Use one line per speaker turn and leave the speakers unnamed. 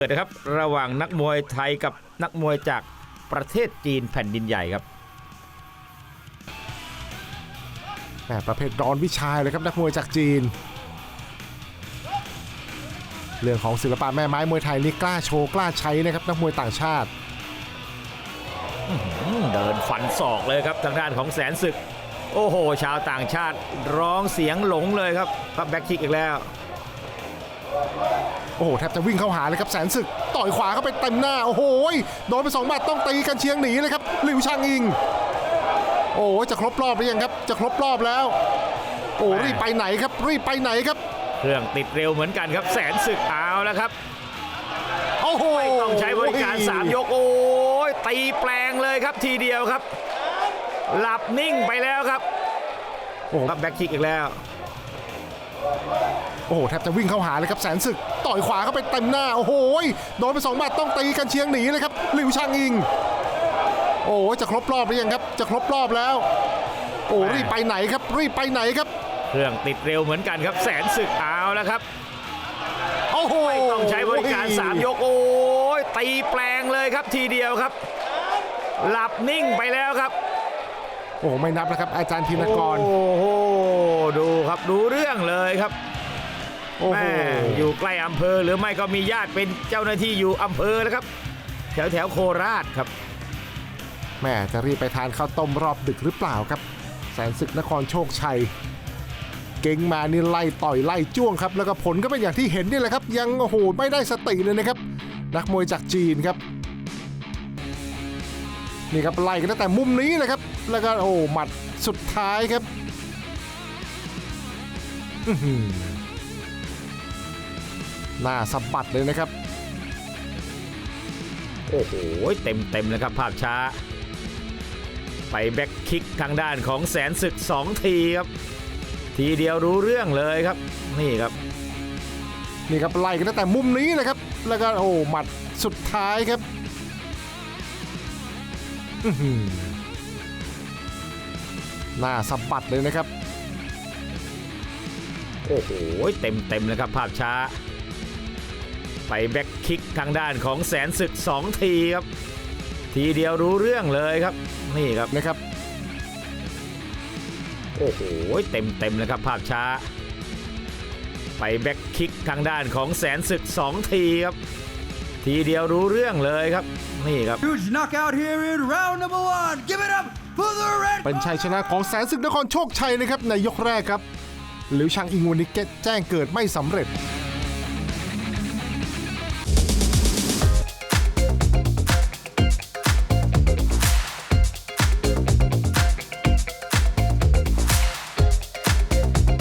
เกิดนะครับระหว่างนักมวยไทยกับนักมวยจากประเทศจีนแผ่นดินใหญ่ครับ
แหมประเภทร้อนวิชายเลยครับนักมวยจากจีน เรื่องของศิลปะแม่ไม้มวยไทยนี่กล้าโชว์กล้าใช้นะครับนักมวยต่างชาติ
อืมเดินฟันศอกเลยครับทางด้านของแสนศึก โอ้โห ชาวต่างชาติร้องเสียงหลงเลยครับครับแบ็คคิกอีกแล้ว
โอ้โหแทบจะวิ่งเข้าหาเลยครับแสนศึกต่อยขวาเข้าไปเต็มหน้า โอ้โหยโดนไปสองบาทต้องตีกันเชียงหนีเลยครับหลิวช่างอิง โอ้ยจะครบรอบหรือยังครับ จะครบรอบแล้ว โอ้รีบไปไหนครับรีบไปไหนครับ
เครื่องติดเร็วเหมือนกันครับ แสนศึกเอาแล้วครับ
โอ้โห
ไม่ต้องใช้บริการ3ยกโอ้ยตีแปลงเลยครับทีเดียวครับ หลับนิ่งไปแล้วครับ
โอ้โห
ครับแบ็คคิกอีกแล้ว
โอ้โหแทบจะวิ่งเข้าหาเลยครับแสนศึกต่อยขวาเข้าไปเต็มหน้า โอ้โหยโดนไปสองบาทต้องตีกันเชียงหนีเลยครับหลิวช่างอิง โอ้ยจะครบรอบหรือยังครับ จะครบรอบแล้ว โอ้รีบไปไหนครับรีบไปไหนครับ
เครื่องติดเร็วเหมือนกันครับ แสนศึกเอาแล้วครับ
โอ้โห
ไม่ต้องใช้บริการ 3 ยกโอ้ยตีแปลงเลยครับทีเดียวครับ หลับนิ่งไปแล้วครับ
โอ้โหไม่นับนะครับ อาจารย์ธินกร
โอ้โหดูครับดูเรื่องเลยครับ
โอ้โห
แม่อยู่ใกล้อำเภอหรือไม่ก็มีญาติเป็นเจ้าหน้าที่อยู่อำเภอแล้วครับ แถวแถวๆโคราชครับ
แม่จะรีบไปทานข้าวต้มรอบดึกหรือเปล่าครับ แสนศึกนครโชคชัย เก่งมานี่ไล่ต่อยไล่จ้วงครับ แล้วก็ผลก็เป็นอย่างที่เห็นนี่แหละครับ ยังโอ้โหไม่ได้สติเลยนะครับ นักมวยจากจีนครับนี่ครับไล่กันตั้งแต่มุมนี้เลยครับ แล้วก็โอ้หมัดสุดท้ายครับอื้อ หือหน้าสะบัดเลยนะครับ
โอ้โห เต็มเต็มๆเลยครับภาพช้า ไปแบ็คคิกทางด้านของแสนศึก 2 ทีครับ ทีเดียวรู้เรื่องเลยครับ นี่ครับ
นี่ครับไล่กันตั้งแต่มุมนี้เลยครับ แล้วก็โอ้หมัดสุดท้ายครับอื้อหือหน้าสะบัดเลยนะครับ
โอ้โห เต็มเต็มๆเลยครับภาพช้า ไปแบ็คคิกทางด้านของแสนศึก 2 ทีครับ ทีเดียวรู้เรื่องเลยครับ นี่ครับ
นะครับ
โอ้โห เต็มเต็มๆเลยครับภาพช้า ไปแบ็คคิกทางด้านของแสนศึก 2 ทีครับ ทีเดียวรู้เรื่องเลยครับ นี่ครับ
Huge knockout here in round number one. Give it up for the red.
เป็นชัยชนะของแสนศึกนครโชคชัยนะครับในยกแรกครับหลิวชังอิงวันนี้แจ้งเกิดไม่สำเร็จ